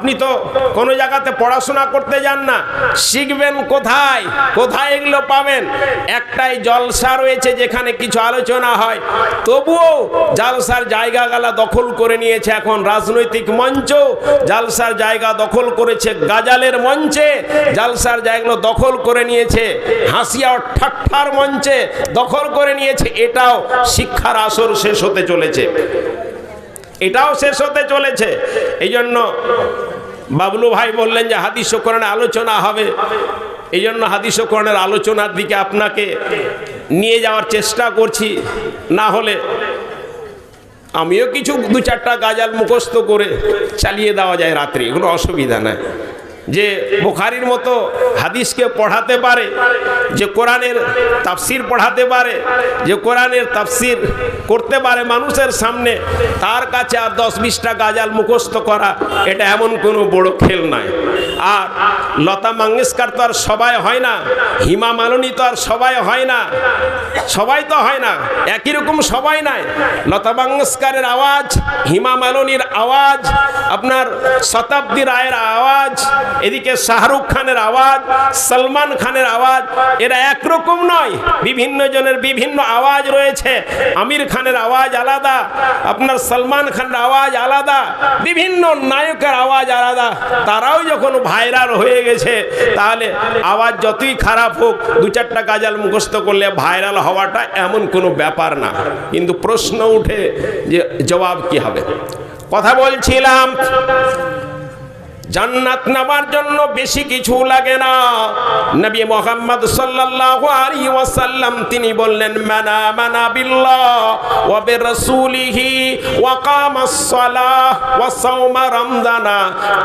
আপনি তো কোনো জায়গাতে পড়াশোনা করতে যান না। শিখবেন কোথায়? কোথায় এগুলো পাবেন? একটাই জলসা রয়েছে যেখানে কিছু আলোচনা হয়। তবুও জালসার জায়গাগুলা দখল করে নিয়েছে এখন রাজনৈতিক মঞ্চ। জালসার জায়গা দখল করেছে গাজালের মঞ্চে। জালসার জায়গাগুলো দখল করে নিয়েছে হাসিয়া ঠাট্টার মঞ্চে। দখল করে নিয়েছে, এটাও শিক্ষার আসর শেষ হতে চলেছে। এটাও শেষ হতে চলেছে। এই জন্য বাবলু ভাই বললেন যে হাদিস ও কোরআনে আলোচনা হবে। এই জন্য হাদিস ও কোরআনের আলোচনার দিকে আপনাকে নিয়ে যাওয়ার চেষ্টা করছি। না হলে আমিও কিছু দু চারটা গাজাল মুখস্থ করে চালিয়ে দেওয়া যায় রাত্রি এগুলো অসুবিধা নাই। যে বোখারির মতো হাদিসকে পড়াতে পারে, যে কোরআনের তাফসির পড়াতে পারে, যে কোরআনের তাফসির করতে পারে মানুষের সামনে, তার কাছে আর দশ বিশটা গাজাল মুখস্থ করা, এটা এমন কোনো বড় খেল নয় আর লতা মঙ্গেশকর তো আর সবাই হয় না, হিমা মালনী তো আর সবাই হয় না, সবাই তো হয় না, একই রকম সবাই নাই। লতা মঙ্গেশকরের আওয়াজ, হিমা মালনীর আওয়াজ, আপনার শতাব্দী রায়ের আওয়াজ এদিকে শাহরুখ খানের আওয়াজ, সলমান খানের আওয়াজ, এরা একরকম নয়, বিভিন্ন জনের বিভিন্ন আওয়াজ রয়েছে। আমির খানের আওয়াজ আলাদা, আপনার সলমান খানের আওয়াজ আলাদা, বিভিন্ন নায়কের আওয়াজ আলাদা। তারাও যখন ভাইরাল হয়ে গেছে, তাহলে আওয়াজ যতই খারাপ হোক, দু চারটা গাজাল মুখস্থ করলে ভাইরাল হওয়াটা এমন কোনো ব্যাপার না। কিন্তু প্রশ্ন উঠে যে জবাব কি হবে? কথা বলছিলাম জান্নাত নামার জন্য বেশি কিছু লাগে না। নবী মোহাম্মদ সাল্লাল্লাহু আলাইহি ওয়াসাল্লাম তিনি বললেন, মানা মানা বিল্লাহ, ওয়া বিরাসূলিহি, ওয়া কামাস সালাহ, ওয়া সাওমা রমজানা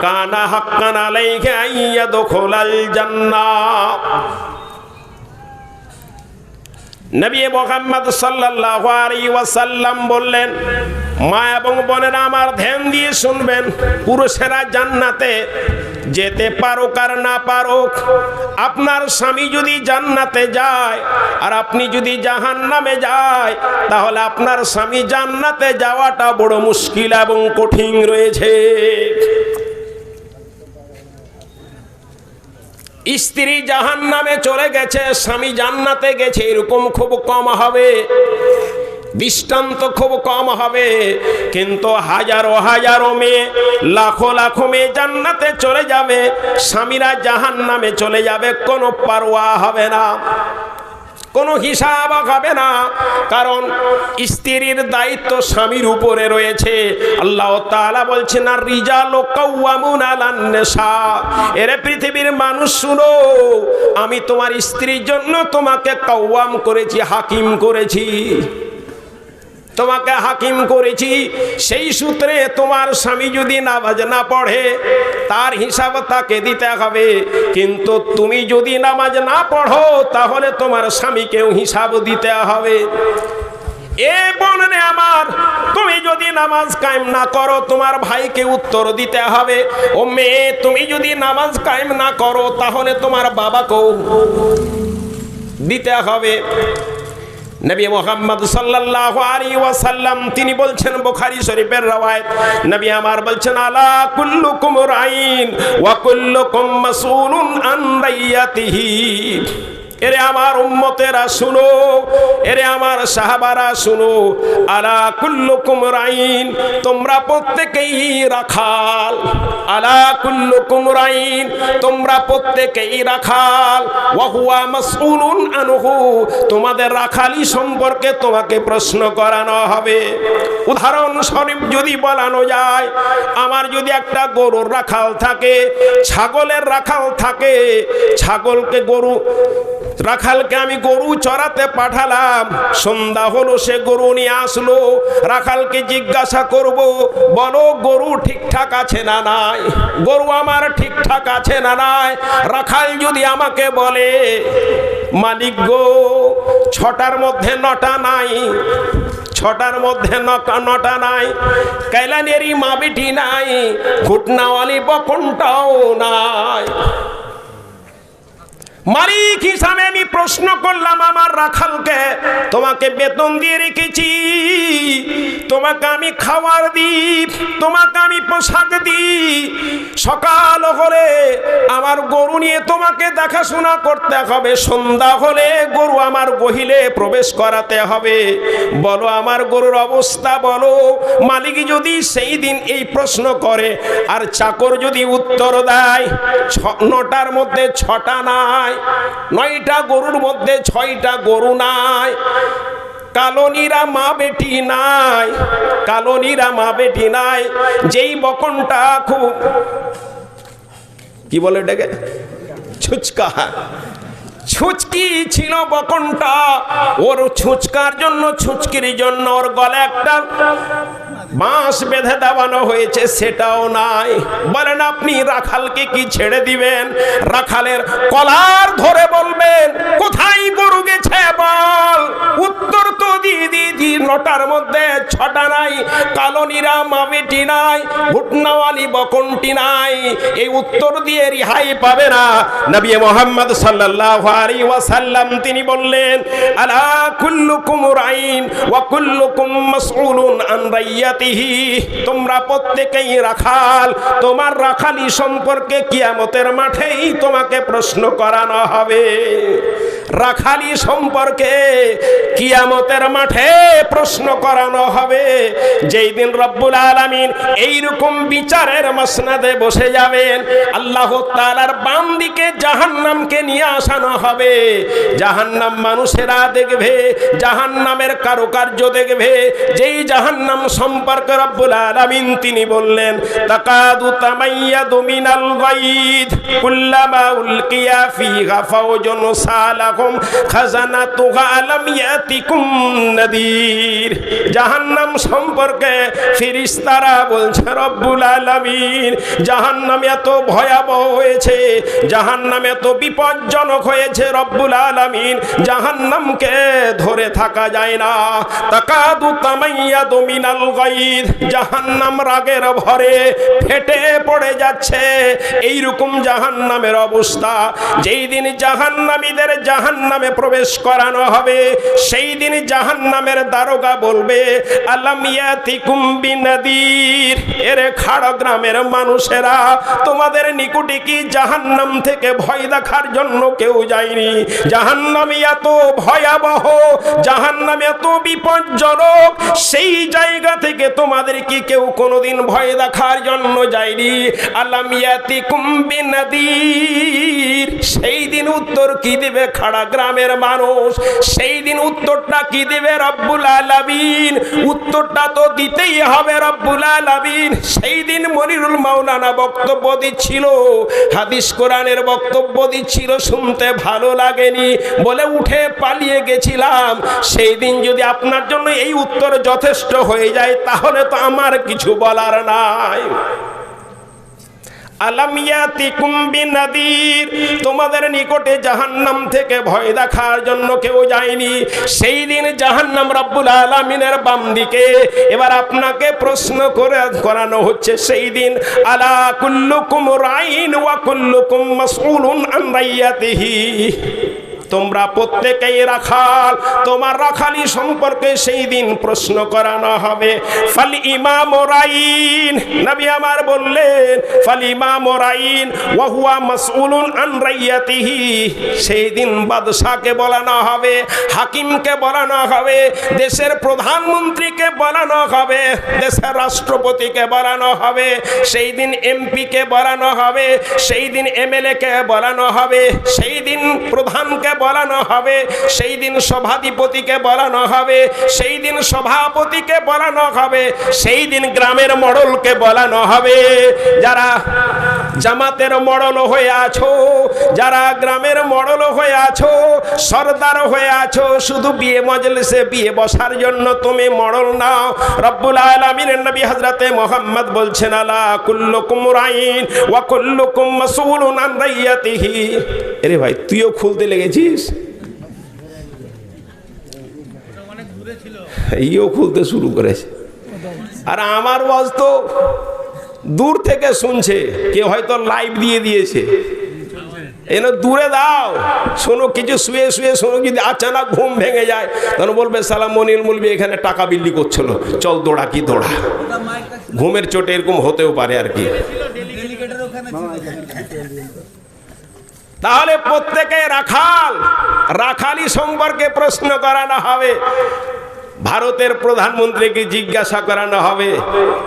কানা হাক্কান আলাইহি আইয়াদখুলাল জান্নাহ। নবী মোহাম্মদ সাল্লাল্লাহু আলাইহি ওয়াসাল্লাম বললেন, মা এবং বোনেরা আমার ধ্যান দিয়ে শুনবেন। পুরুষেরা জান্নাতে যেতে পারুক আর না পারুক। আপনার স্বামী যদি জান্নাতে যায় আর আপনি যদি জাহান নামে যায়, তাহলে আপনার স্বামী জান্নাতে যাওয়াটা বড় মুশকিল এবং কঠিন রয়েছে। স্ত্রী জাহান নামে চলে গেছে, স্বামী জান্নাতে গেছে, এরকম খুব কম হবে। দৃষ্টান্ত খুব কম হবে। কিন্তু হাজারো হাজারো মেয়ে, লাখো লাখো মেয়ে জান্নাতে চলে যাবে, স্বামীরা জাহান নামে চলে যাবে, কোনো পারোয়া হবে না। কোনো হিসাব হবে না। কারণ স্ত্রীর দায়িত্ব স্বামীর উপরে রয়েছে। আল্লাহ তালা বলছে না নেশা এরে পৃথিবীর মানুষ, শুনো, আমি তোমার স্ত্রীর জন্য তোমাকে কৌয়াম করেছি, হাকিম করেছি। তোমাকে হাকিম করেছি, সেই সূত্রে তোমার স্বামী যদি নামাজ না পড়ে, তার হিসাব তাকে দিতে হবে। কিন্তু তুমি যদি নামাজ না পড়ো, তাহলে তোমার স্বামীকেও হিসাব দিতে হবে। এ বোনে আমার, তুমি যদি নামাজ কায়েম না করো, তোমার ভাইকে উত্তর দিতে হবে। ও মেয়ে, তুমি যদি নামাজ কায়েম না করো, তাহলে তোমার বাবাকেও দিতে হবে। নবী মোহাম্মদ সাল্লাল্লাহু আলাইহি ওয়াসাল্লাম, তিনি বলছেন বুখারী শরীফের রওয়ায়াত, নবী আমার বলছেন, আলা কুল্লুকুম রাইন ওয়া কুল্লুকুম মাসউলুন আন রাইয়াতিহি। এরে আমার উম্মতেরা শুনো, এরে আমার সাহাবারা শুনো, আলা কুল্লুকুম রাইন, তোমরা প্রত্যেকেই রাখাল। আলা কুল্লুকুম রাইন, তোমরা প্রত্যেকেই রাখাল। ওয়া হুয়া মাসউলুন আনহু, তোমাদের রাখালি সম্পর্কে তোমাকে প্রশ্ন করানো হবে। উদাহরণ উদাহরণস্বরূপ যদি বলানো যায়, আমার যদি একটা গরুর রাখাল থাকে, ছাগলের রাখাল থাকে, ছাগলকে গরু রাখালকে আমি গরু চড়াতে পাঠালাম। সন্ধ্যা হলো, সে গরু নিয়ে আসলো। রাখালকে জিজ্ঞাসা করব, বলো, গরু ঠিকঠাক আছে না নাই? গরু আমার ঠিকঠাক আছে না নাই? রাখাল যদি আমাকে বলে, মালিক গো, ছটার মধ্যে নটা নাই, ছটার মধ্যে নটা নাই, কাইলানেরই মা বেটি নাই, ঘুটনাওয়ালি বকনটাও নাই। মালিক হিসাবে আমি প্রশ্ন করলাম আমার রাখালকে, তোমাকে বেতন দিয়ে রেখেছি, তোমাকে আমি খাবার দিই তোমাকে আমি পোশাক দিই। সকাল হলে আমার গরু নিয়ে তোমাকে দেখাশোনা করতে হবে, সন্ধ্যা হলে গরু আমার গহিলে প্রবেশ করাতে হবে। বলো আমার গরুর অবস্থা বলো। মালিক যদি সেই দিন এই প্রশ্ন করে, আর চাকর যদি উত্তর দেয় নটার মধ্যে ছটা নাই নয়টা গরুর মধ্যে ছয়টা গরু নাই। কালনীরা মা বেটি নাই। কালনীরা মা বেটি নাই। যেই বকনটা খুব কি বলে এটাকে ছুচকা। ছুচকি ছিল বকনটা। ওর ছুচকার জন্য, ছুচকির জন্য ওর গলে একটা বাঁশ বেঁধে দেওয়ানো হয়েছে, সেটাও নাই। বলেন আপনি রাখালকে কি ছেড়ে দিবেন? রাখালের কলার ধরে বলবেন, কোথায় গরু গেছে বল? উত্তর তো দিয়ে দিয়েছি নটার মধ্যে ছটা নাই কালনীরা মাবেটি নাই ভুটনাওয়ালি বকনটি নাই, এই উত্তর দিয়ে রিহাই পাবে না। নবী মোহাম্মদ সাল্লাল্লাহু আলাইহি ওয়াসাল্লাম তিনি বললেন, আলা কুল্লুকুম রাইন ওয়া কুল্লুকুম মাসউলুন আন রাইয়াতিহি তোমরা প্রত্যেকেই রাখাল। তোমার রাখালি সম্পর্কে কিয়ামতের মাঠেই তোমাকে প্রশ্ন করানো হবে। রাখালি সম্পর্কে কিয়ামতের মাঠে প্রশ্ন করানো হবে। যেই দিন রব্বুল আলামিন এইরকম বিচারের মসনাদে বসে যাবেন, আল্লাহ তাআলার বাম দিকে জাহান্নামকে নিয়ে আসানো হবে। জাহান্নাম মানুষেরা দেখবে, জাহান্নামের কারুকার্য দেখবে। যেই জাহান্নাম সম্পর্কে রব্বুল আলামিন তিনি বললেন, তাকাদু তামাইয়াদু মিনাল গাইদ কুল্লামা উলকিয়া ফিহা ফাওজুন সালাকুম খাজানাতুহা আলাম ইয়াতিকুম নাদির। জাহান্নাম সম্পর্কে ফেরেশতারা বলছে, রব্বুল আলামিন, জাহান্নাম এত ভয়াবহ হয়েছে, জাহান্নাম এত বিপজ্জনক হয়েছে, রব্বুল আলামিন, জাহান্নামকে ধরে থাকা যায় না। তাকাদু তামাইয়াদু মিনাল গাইদ, জাহান্নাম রাগের ভরে ফেটে পড়ে যাচ্ছে। এই রকম জাহান্নামের অবস্থা। যেই দিন জাহান্নামীদের জাহান্নামে প্রবেশ করানো হবে। সেই দিন জাহান্নামের দারোগা বলবে আলামিয়াতিকুম বিনাদির? এর খাড় গ্রামের মানুষেরা, তোমাদের নিকুটে কি জাহান্নাম থেকে ভয় দেখার জন্য কেউ যায়নি? জাহান্নাম এত ভয়াবহ, জাহান্নাম এত বিপজ্জনক, সেই জায়গা থেকে তোমাদের কি কেউ কোনোদিন ভয় দেখার জন্য যায়নি? আলামিয়াতি কুম্বিনাদির সেই দিন উত্তর কি দিবে খাড়া গ্রামের মানুষ? সেই দিন উত্তরটা কি দিবে রব্বুল আলামিন? উত্তরটা তো দিতেই হবে রব্বুল আলামিন। সেই দিন মনিরুল মাওলানা বক্তব্য দিচ্ছিল, হাদিস কোরআনের বক্তব্য দিচ্ছিল, শুনতে ভালো লাগেনি, বলে উঠে পালিয়ে গেছিলাম। সেই দিন যদি আপনার জন্য এই উত্তর যথেষ্ট হয়ে যায়, তাহলে তো আমার কিছু বলার নাই। আলামিয়াতিকুম বিনাদির। তোমাদের নিকটে জাহান্নাম থেকে ভয় দেখার জন্য কেউ যায়নি। সেই দিন জাহান্নাম রব্বুল আলামিনের বাম দিকে এবার আপনাকে প্রশ্ন করে করানো হচ্ছে, সেই দিন আলা কুল্লুকুম রাইন ওয়া কুল্লুকুম মাসউলুন আন তোমরা প্রত্যেকেই রাখাল। তোমার রাখালি সম্পর্কে সেই দিন প্রশ্ন করানো হবে। ফাল ইমাম রাইন। নবী আমার বললেন, ফাল ইমাম রাইন ওয়া হুয়া মাসউলুন আন রাইয়াতিহি। সেই দিন বাদশাকে বলানো হবে, হাকিমকে বলানো হবে, দেশের প্রধানমন্ত্রীকে বলানো হবে, দেশের রাষ্ট্রপতিকে বলানো হবে, সেই দিন এমপিকে বলানো হবে, সেই দিন এমএলএ কে বলানো হবে, সেই দিন প্রধানকে বলানো হবে, সেই দিন সভাধিপতিকে বলানো হবে, সেই দিন সভাপতিকে বলানো হবে, সেই দিন গ্রামের মডলকে বলানো হবে। যারা জামাতের মডল হয়ে আছো, যারা গ্রামের মডল হয়ে আছো, সর্দার হয়ে আছো, শুধু বিয়ে মজলিসে বিয়ে বসার জন্য তুমি মডল নাও। রব্বুল আলামিনের নবী হযরতে মোহাম্মদ বলছেন, আলা কুল্লুকুম রাইন ওয়া কুল্লুকুম মাসউলুন আন রাইয়াতিহি। আরে ভাই, তুইও খুলতে লেগেছিস এইও খুলতে শুরু করেছে। আর আমার ওয়াজ তো দূর থেকে শুনছে কেউ হয়তো লাইভ দিয়ে দিয়েছে। এনে দূরে দাও, শোনো কিছু শুয়ে শুয়ে শোনো যদি আচানক ঘুম ভেঙে যায়, তখন বলবে, সালাম মুলবি, এখানে টাকা বিল্লি করছিল। চল দৌড়া কি দৌড়া। ঘুমের চোটে এরকম হতেও পারে আর কি। তাহলে প্রত্যেকে রাখাল। রাখালি সম্পর্কে প্রশ্ন করানো হবে। ভারতের প্রধানমন্ত্রীকে জিজ্ঞাসা করানো হবে।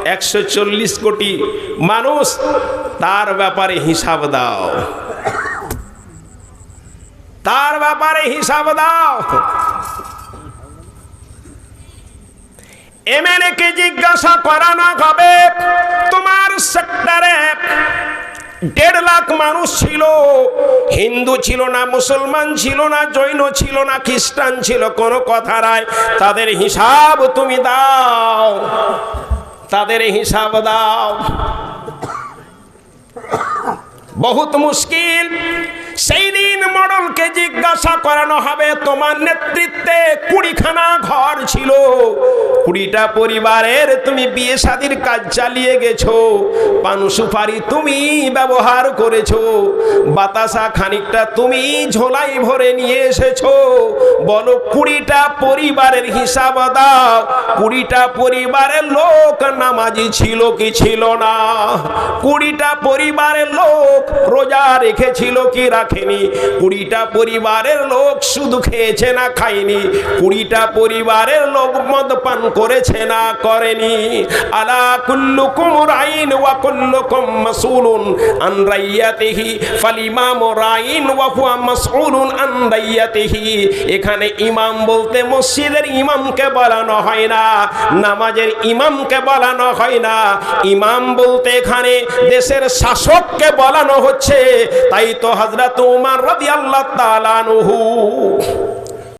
একশো চল্লিশ কোটি মানুষ তার ব্যাপারে হিসাব দাও। তার ব্যাপারে হিসাব দাও। এমএনএ কে জিজ্ঞাসা করানো হবে, তোমার সেক্টরে দেড় লাখ মানুষ ছিল। হিন্দু ছিল না, মুসলমান ছিল না, জৈন ছিল না, খ্রিস্টান ছিল, কোনো কথা নাই। তাদের হিসাব তুমি দাও। তাদের হিসাব দাও। বহুত মুশকিল। সেই দিন মডলকে জিজ্ঞাসা করানো হবে, তোমার নেতৃত্বে কুড়িখানা ঘর ছিল। কুড়িটা পরিবারের তুমি বিয়ে শাদির কাজ চালিয়ে গেছো, পান সুপারি তুমি ব্যবহার করেছ, বাতাসা খানিকটা তুমি ঝোলাই ভরে নিয়ে এসেছ। বলো, কুড়িটা পরিবারের হিসাব দাও, কুড়িটা পরিবারের লোক নামাজি ছিল কি ছিল না? কুড়িটা পরিবারের লোক রোজা রেখেছিল কি রাখেনি? কুড়িটা পরিবারের লোক শুধু খেয়েছে না খায়নি। কুড়িটা পরিবারের লোক মদ পান করেছে না করেনি। আলা কুল্লুকুম রাইন ওয়া কুল্লুকুম মাসউলুন আন রাইয়াতিহি, ফালিমাম রাইন ওয়া হুয়া মাসউলুন আন রাইয়াতিহি। এখানে ইমাম বলতে মসজিদের ইমামকে বলানো হয় না, নামাজের ইমামকে বলানো হয় না। ইমাম বলতে এখানে দেশের শাসককে বলানো হচ্ছে। তাই তো হযরত উমর রাদিয়াল্লাহু তাআলা আনহু।